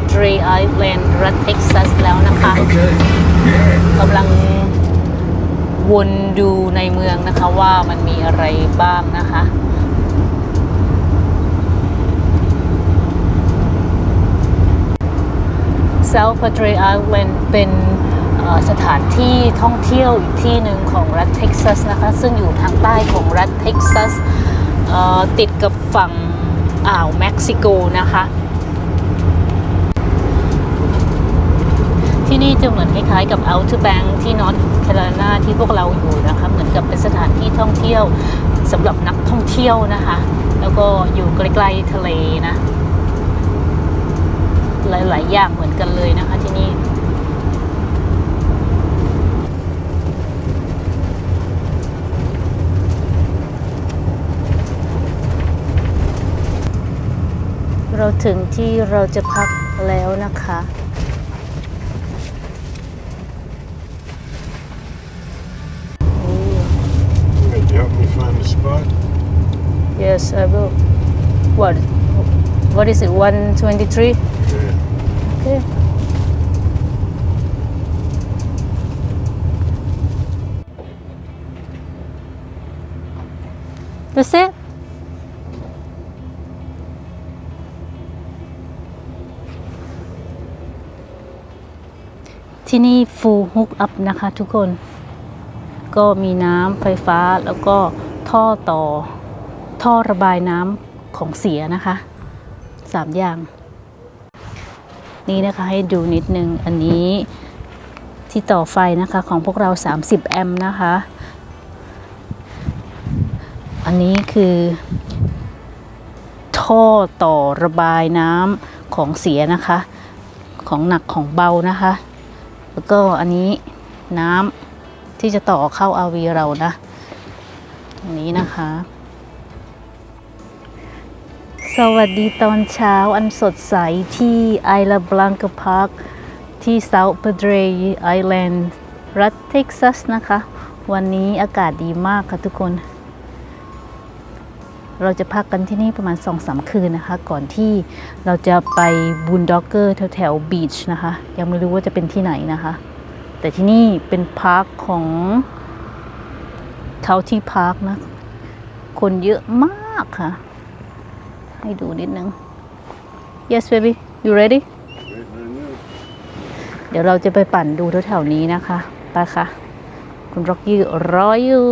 Padre Island รัฐเท็กซัสแล้วนะคะ Okay. Yeah. กำลังวนดูในเมืองนะคะว่ามันมีอะไรบ้างนะคะ South Padre Island เป็นเอ่อสถานที่ท่องเที่ยวอีกที่หนึ่งของรัฐเท็กซัสนะคะ ซึ่งอยู่ทางใต้ของรัฐเท็กซัสเอ่อติดกับฝั่งอ่าวเม็กซิโกนะคะ ที่นี่จะเหมือนคล้ายๆกับ Outer Bank ที่นอ t แคโรไลนาที่พวกเราอยู่นะคะ เหมือนกับเป็นสถานที่ท่องเที่ยวสำหรับนักท่องเที่ยวนะคะ แล้วก็อยู่ใกล้ๆทะเลนะ หลายๆอย่างเหมือนกันเลยนะคะที่นี่เราถึงที่เราจะพักแล้วนะคะ Could you help me find the spot? Yes, I will. What? What is it? 123? Yeah. Okay. That's it? ที่นี่ full hook up นะคะทุกคน ก็มีน้ำไฟฟ้าแล้วก็ท่อต่อ ท่อระบายน้ำของเสียนะคะสามอย่าง นี่นะคะให้ดูนิดนึง อันนี้ที่ต่อไฟนะคะของพวกเรา 30 แอมป์นะคะ อันนี้คือ ท่อต่อระบายน้ำของเสียนะคะ ของหนักของเบานะคะ แล้วก็อันนี้น้ำที่จะต่อเข้าอาวีเรานะตรงนี้นะคะ สวัสดีตอนเช้าอันสดใสที่ไอลาบลังกาพาร์คที่ South Padre Island รัฐเท็กซัสนะคะ วันนี้อากาศดีมากค่ะทุกคน เราจะพักกันที่นี่ประมาณ2อสคืนนะคะ ก่อนที่เราจะไปบูนด็อกเกอร์แถวๆบีชนะคะ ยังไม่รู้ว่าจะเป็นที่ไหนนะคะ แต่ที่นี่เป็นพาร์คของเขาที่พาร์คนะ คนเยอะมากค่ะ ให้ดูนิดนึง yes baby you ready Waiting on you. เดี๋ยวเราจะไปปั่นดูแถวๆนี้นะคะ ไปค่ะ คุณร็อกกี้รออยู่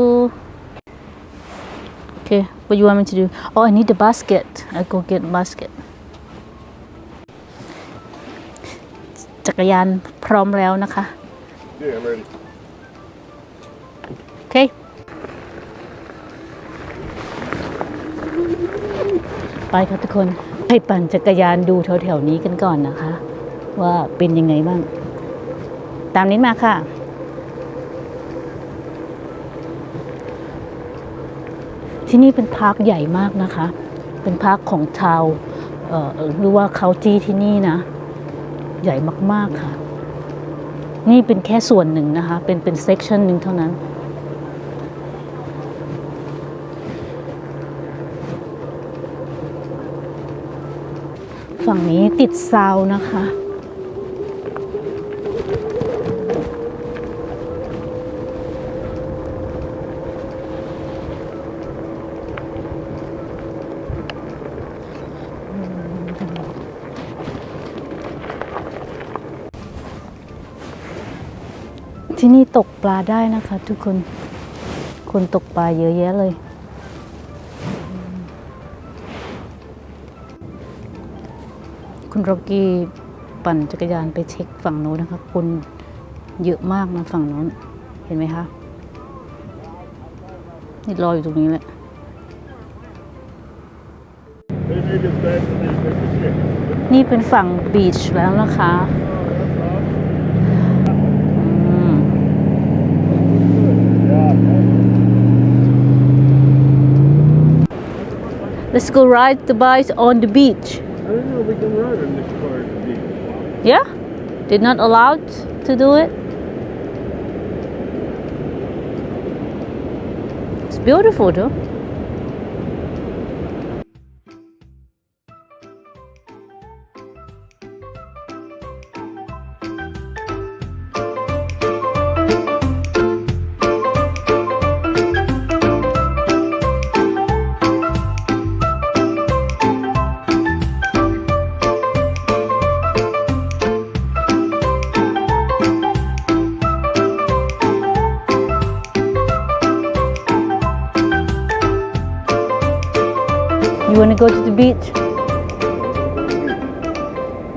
Okay what you want me to do oh I need the basket I go get basket จักรยานพร้อมแล้วนะคะ Yeah, I'm ready. โไปค่ะทุกคนไปปั่นจักรยานดูแถวๆนี้กันก่อนนะคะ ว่าเป็นยังไงบ้าง ตามนี้มาค่ะ ที่นี่เป็นพาร์คใหญ่มากนะคะ เป็นพาร์คของชาวหรือว่าเขาจี้ที่นี่นะ ใหญ่มากๆค่ะ นี่เป็นแค่ส่วนหนึ่งนะคะ เป็นเป็นเซกชันหนึ่งเท่านั้น ฝั่งนี้ติดซาวน์นะคะ ที่นี่ตกปลาได้นะคะทุกคน คนตกปลาเยอะแยะเลย คุณโรกี้ปั่นจักรยานไปเช็คฝั่งโน้นนะคะคนเยอะมากนะฝั่งโน้น เห็นไหมคะนี่รออยู่ตรงนี้แหละนี่เป็นฝั่งบีชแล้วนะคะอืม Let's go ride the bike on the beach. I don't know. We can ride in this car beach. Yeah? Did not allowed to do it? It's beautiful though. Beach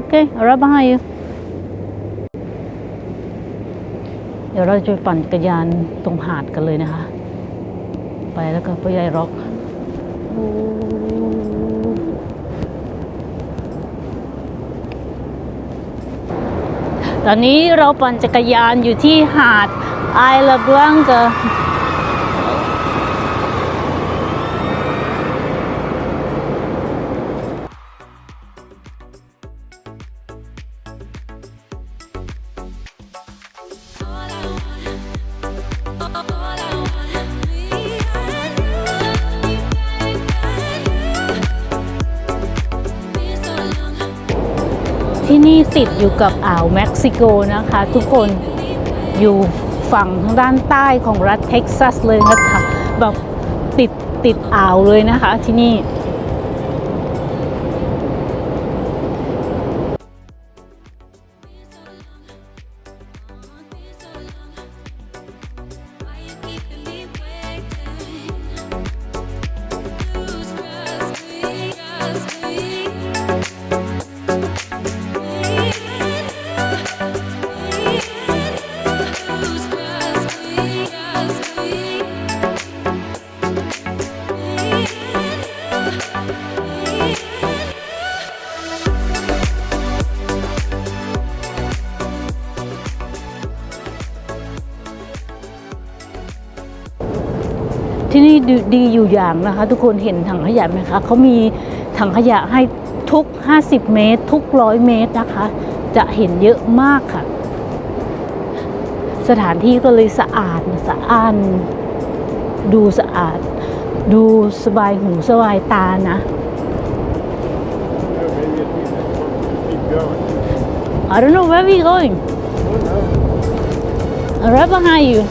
okay I'll right behind you เดี๋ยวเราจะไปปั่นจักรยานตรงหาดกันเลยนะคะ ไปแล้วก็ไปยายร็อกตอนนี้เราปั่นจักรยานอยู่ที่หาดไอลาบลังกา ที่ติดอยู่กับอ่าวเม็กซิโกนะคะ ทุกคนอยู่ฝั่งทางด้านใต้ของรัฐเท็กซัสเลยนะคะแบบติดติดอ่าวเลยนะคะที่นี่ ที่นี่ดีอยู่อย่างนะคะ ทุกคนเห็นถังขยะไหมคะเขามีถังขยะให้ทุก 50 เมตร ทุกร้อยเมตรนะคะ จะเห็นเยอะมากค่ะ สถานที่ก็เลยสะอาดสะอ้านดูสะอาด ดูสบายหูสบายตานะ Yeah, maybe it's easy to keep going. I don't know where we going right behind you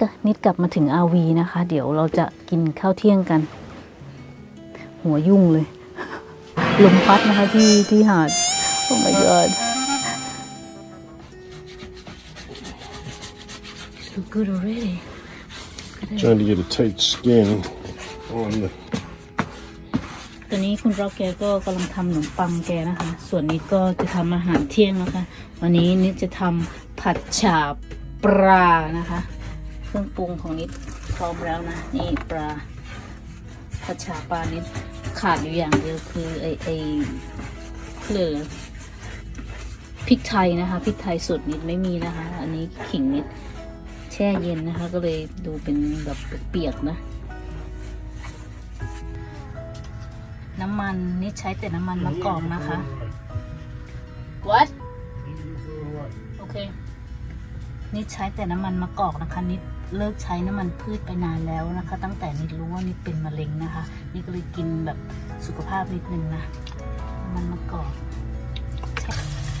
นนี้ก็นิดกลับมาถึงอาวีนะคะ เดี๋ยวเราจะกินข้าวเที่ยงกัน หัวยุ่งเลย ลมพัดนะคะที่ที่หาด Oh my god so good already Trying to get a tight skin on the ตอนนี้คุณเราแกก็กำลังทำขนมปังแกนะคะ ส่วนนิดก็จะทำอาหารเที่ยงนะคะ วันนี้นิดจะทำผัดฉาบปลานะคะ เครื่องปรุงของนิดพร้อมแล้วนะ นี่ปลาผัดฉาปลานิดขาดอยู่อย่างเดียวคือไอไอเคลือพริกไทยนะคะพริกไทยสดนิดไม่มีนะคะ อันนี้ขิงนิดแช่เย็นนะคะ ก็เลยดูเป็นแบบเปียกๆนะ น้ำมันนี่ใช้แต่น้ำมันมะกอกนะคะ what โอเคนี่ใช้แต่น้ำมันมะกอกนะคะนิด เลิกใช้น้ำมันพืชไปนานแล้วนะคะ ตั้งแต่นิดรู้ว่านิดเป็นมะเร็งนะคะ นี่ก็เลยกินแบบสุขภาพนิดนึงนะมันมะกอก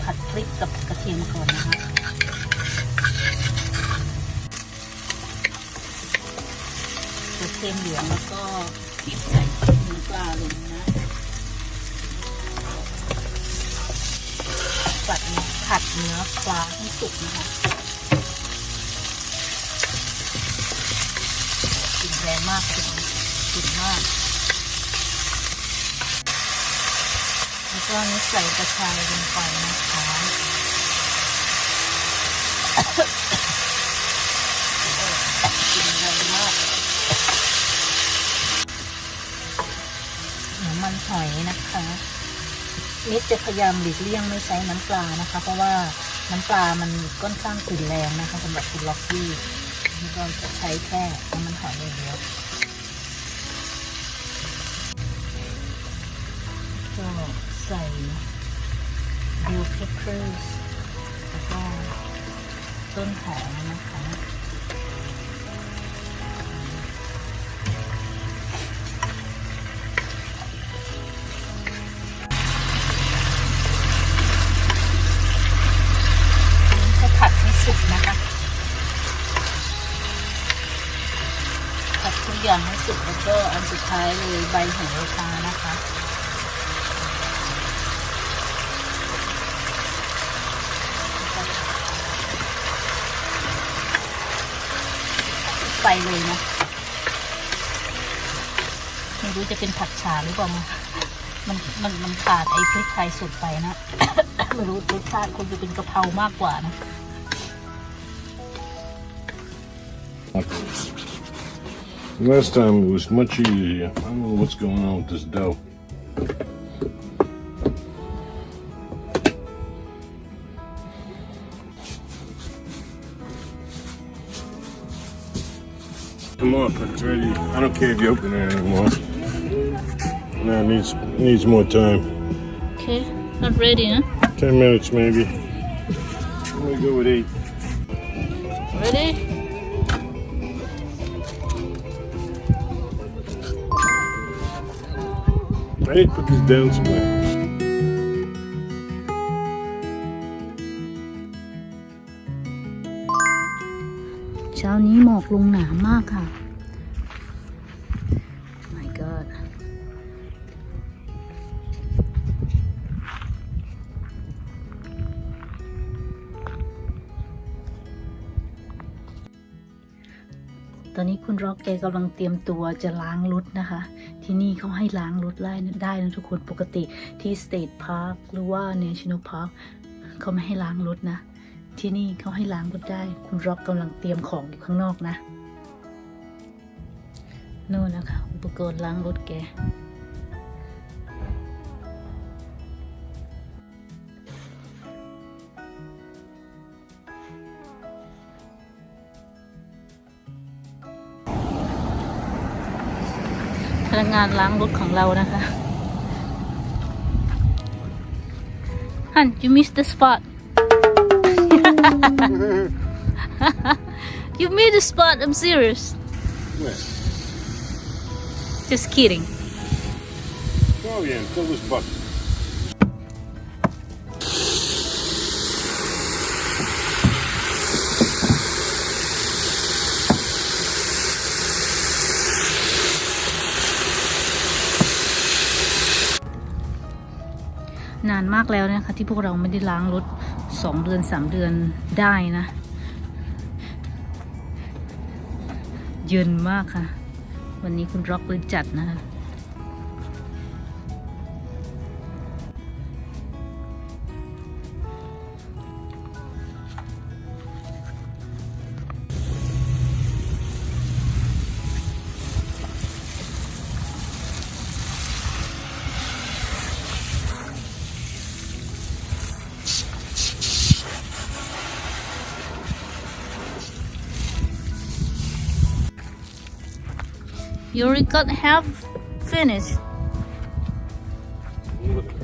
ผัดพริกกับกระเทียมก่อนนะคะกระเทียมเหลืองแล้วก็ปิดใส่เนื้อปลาลงนะผัดผัดเนื้อปลาให้สุกนะคะกลิ่นแรงมากกลิ่นกลิ่นมากแล้วก็นี่ใส่กระชายลงไปนะคะกลิ่นแรงมากน้ำมันหอยนะคะนิดจะพยายามหลีกเลี่ยงไม่ใช้น้ำปลานะคะ เพราะว่าน้ำปลามันค่อนข้างกลิ่นแรงนะคะสำหรับคุณล็อกกี้ เราจะใช้แค่น้ำมันหอยอย่างเดียวก็ใส่ bell peppers แล้วก็ต้นหอมนะคะุดแล้วก็อันสุดท้ายเลยใบหูฟ้านะคะไปเลยนะ ไม่รู้จะเป็นผักฉาหรือเปล่ามันมันมันขาดไอ้พริกไทยสุดไปนะ ไม่รู้รสชาติคงจะเป็นกะเพรามากกว่านะ Last time it was much easier. I don't know what's going on with this dough. Come on, it's ready. I don't care if you open it anymore. No, it needs needs more time. Okay not ready นะ Ten minutes maybe. I'm gonna go with eight. ready I need to put this down somewhere. เช้านี้หมอกลงหนามากค่ะ อนนี้คุณร็อกแกกำลังเตรียมตัวจะล้างรถนะคะ ที่นี่เขาให้ล้างรถได้ได้นะทุกคนปกติที่ State Park หรือว่า National Park เขาไม่ให้ล้างรถนะ ที่นี่เขาให้ล้างรถได้ คุณร็อกกำลังเตรียมของอยู่ข้างนอกนะโน่นนะคะ อุปกรณ์ล้างรถแก พนักงานล้างรถของเรานะคะ Han, you missed the spot. you made a spot, I'm serious. Where? Just kidding. Oh yeah, fill this bucket. านมากแล้วนะคะ ที่พวกเราไม่ได้ล้างรถสองเดือนสามเดือนได้นะ เย็นมากค่ะ วันนี้คุณร็อกเลยจัดนะคะ You already got have finished.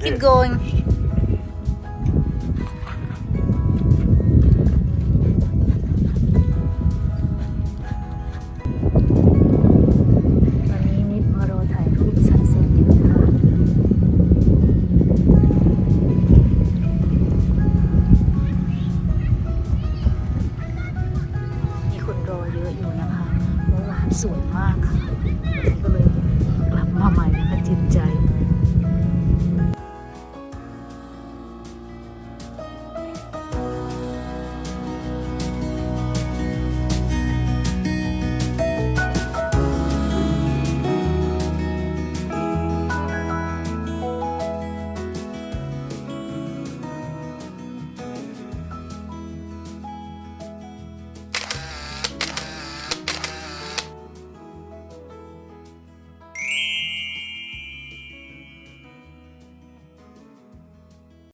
Keep going.